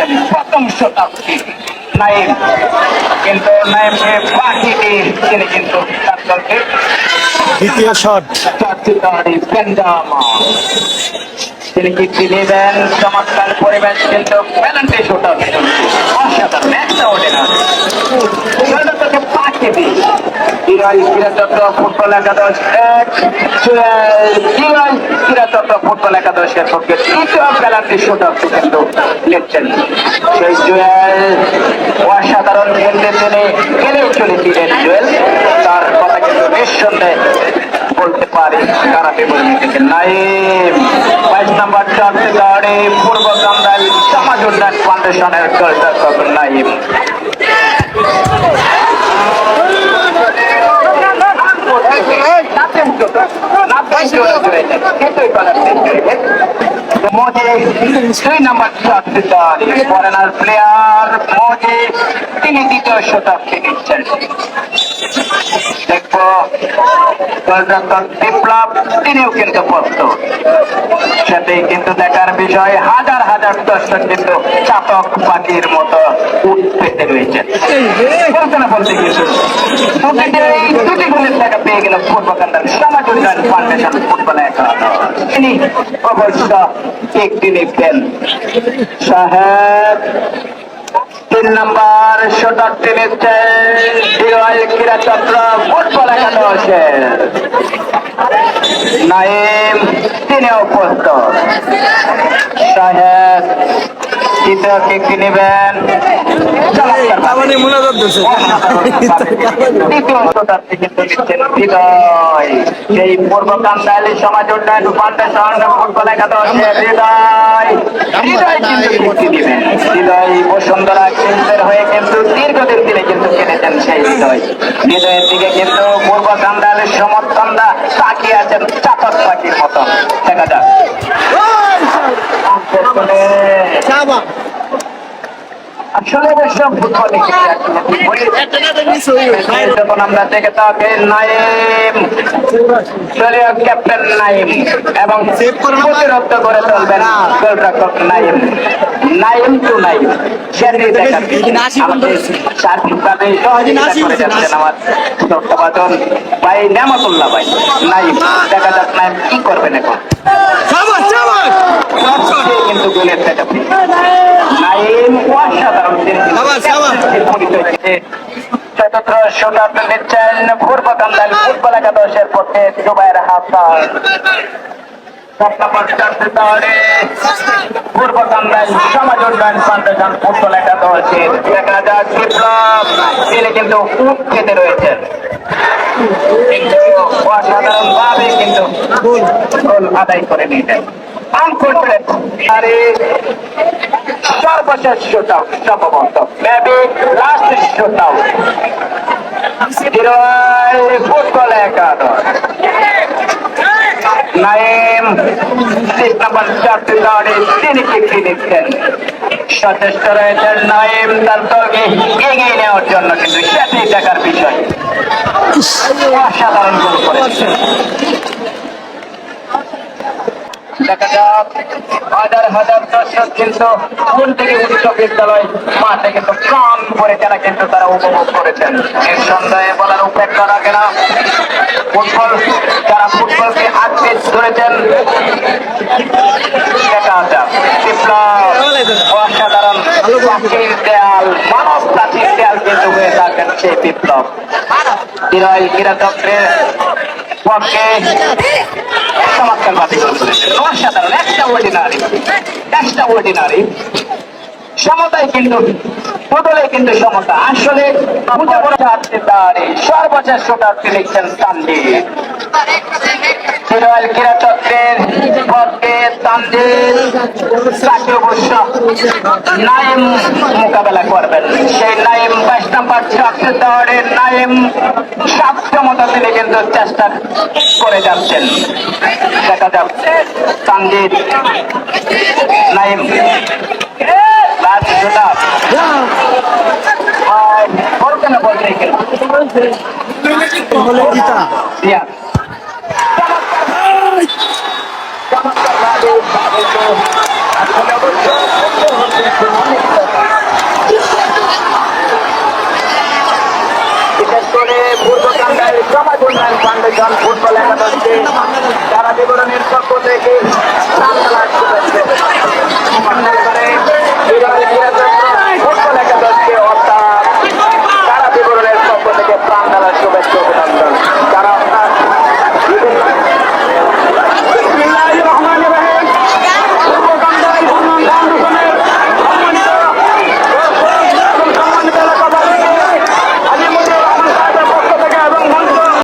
নিচ্ছেন প্রথম শতাব্দী নাইম কিন্তু নাইমকে বাকি দিয়ে তিনি কিন্তু তার দলকে দ্বিতীয় শট তিনি কি তিনি চমৎকার পরিবেশ কিন্তু অসাধারণ ফুটবল একাদশ সেই অসাধারণ খেলতে তিনি খেলেও চলেছিলেন জুয়েল তার কথা কিন্তু নিঃসন্দেহে বলতে পারি কারাতে বলে থেকে নাইম বাইশ নম্বর চারটে গাড়ি পূর্ব কান্দাল সমাজ উন্নয়ন ফাউন্ডেশনের কর্তব্য নাইম ফরেনার প্লেয়ার মোদি তিনি দ্বিতীয় শতাব্দী নিচ্ছেন দেখব বিপ্লব তিনিও কিন্তু প্রস্তুত সেটাই কিন্তু দেখার বিষয়। হাজার হাজার দর্শক কিন্তু চাতক পাখির মতো উঠ পেতে রয়েছেন কল্পনা বলতে কিন্তু এই দুটি গোলের টাকা পেয়ে গেল পূর্বকান্ডার সমাজ উন্নয়ন ফাউন্ডেশন ফুটবল তিনি অবশ্য সাহেব তিন নাম্বার টেনিসে ডিওয়াই ক্রীড়া চক্র ফুটবল আছে নাইম তিনি প্রস্তুত সাহেব তৃতীয় কিকটি নেবেন? মুনাজাত হৃদয় সেই পূর্ব কান্দালি সমাজ উন্নয়ন ফাউন্ডেশন ফুটবল একাদশের হৃদয় হৃদয় কিন্তু মুক্তি দিবেন হৃদয় বসুন্ধরা কেন্দ্রের হয়ে কিন্তু দীর্ঘদিন দিনে কিন্তু খেলেছেন সেই হৃদয় হৃদয়ের দিকে কিন্তু পূর্ব কান্দালের সমর্থনরা তাকিয়ে আছেন চাতক পাখির মতন দেখা যাক। আসলে অবশ্য ফুটবলে যখন আমরা দেখে থাকি নাইম ক্যাপ্টেন নাইম এবং প্রতিরোধ করে চলবেন গোলরক্ষক নাইম নাইম টু নাইম সার্বিকভাবে আমার দত্তবাদন ভাই নেমাতুল্লাহ ভাই নাইম দেখা যাক নাইম কি করবেন এখন। কিন্তু গোলের দেখা চতুর্থ শতাব্দী নিচ্ছেন পূর্ব কান্দাল ফুটবল একাদশের পক্ষে জুবাইর হাসান সাত নম্বর চারটে তাহলে পূর্ব কান্দাল সমাজ উন্নয়ন ফাউন্ডেশন ফুটবল একাদশে দেখা যাক বিপ্লব তিনি কিন্তু উঠ খেতে রয়েছেন অসাধারণ ভাবে কিন্তু গোল আদায় করে নিয়েছেন। আনফর্চুনেট আরে। সর্বশেষ আউট সম্ভবত। মেবি লাস্ট আউট ফুটবল একাদশ। নাইম তিন নম্বর চারটি দলে তিনি কিকটি দিচ্ছেন সচেষ্ট রয়েছেন নাইম, তার দলকে এগিয়ে নেওয়ার জন্য কিন্তু সেটাই দেখার বিষয়। অসাধারণ গোল করেছেন দেখা যাক হাজার হাজার দর্শক কিন্তু উচ্চ বিদ্যালয় মাঠে কিন্তু প্রাণ করে যারা কিন্তু তারা উপভোগ করেছেন। নিঃসন্দেহে বলার উপেক্ষা না। ফুটবল, যারা ফুটবলকে আঁকড়ে ধরেছেন দেখা যাক বিপ্লব অসাধারণ দেয়াল, মানব প্রাচীর দেয়াল থাকেন সেই বিপ্লব। চমৎকার ভাবে গোল করেছেন অসাধারণ একটা অর্ডিনারি একটা অর্ডিনারি সমতায় কিন্তু, বদলে কিন্তু সমতা। আসলে বুঝে পড়ে যাচ্ছে তারে শোটারটি লিখছেন তান্ডি বিরল ক্রীড়াচক্রের পক্ষে তান্ডির তাকে অবশ্য নাইম মোকাবেলা করবেন। সেই নাইম বাইশ নাম্বার চাকরি দৌড়ের নাইম সাক্ষমতা তিনি কিন্তু চেষ্টা করে যাচ্ছেন। দেখা যাক তানজিদ নাইম বলতে না বলতে গেল Yeah.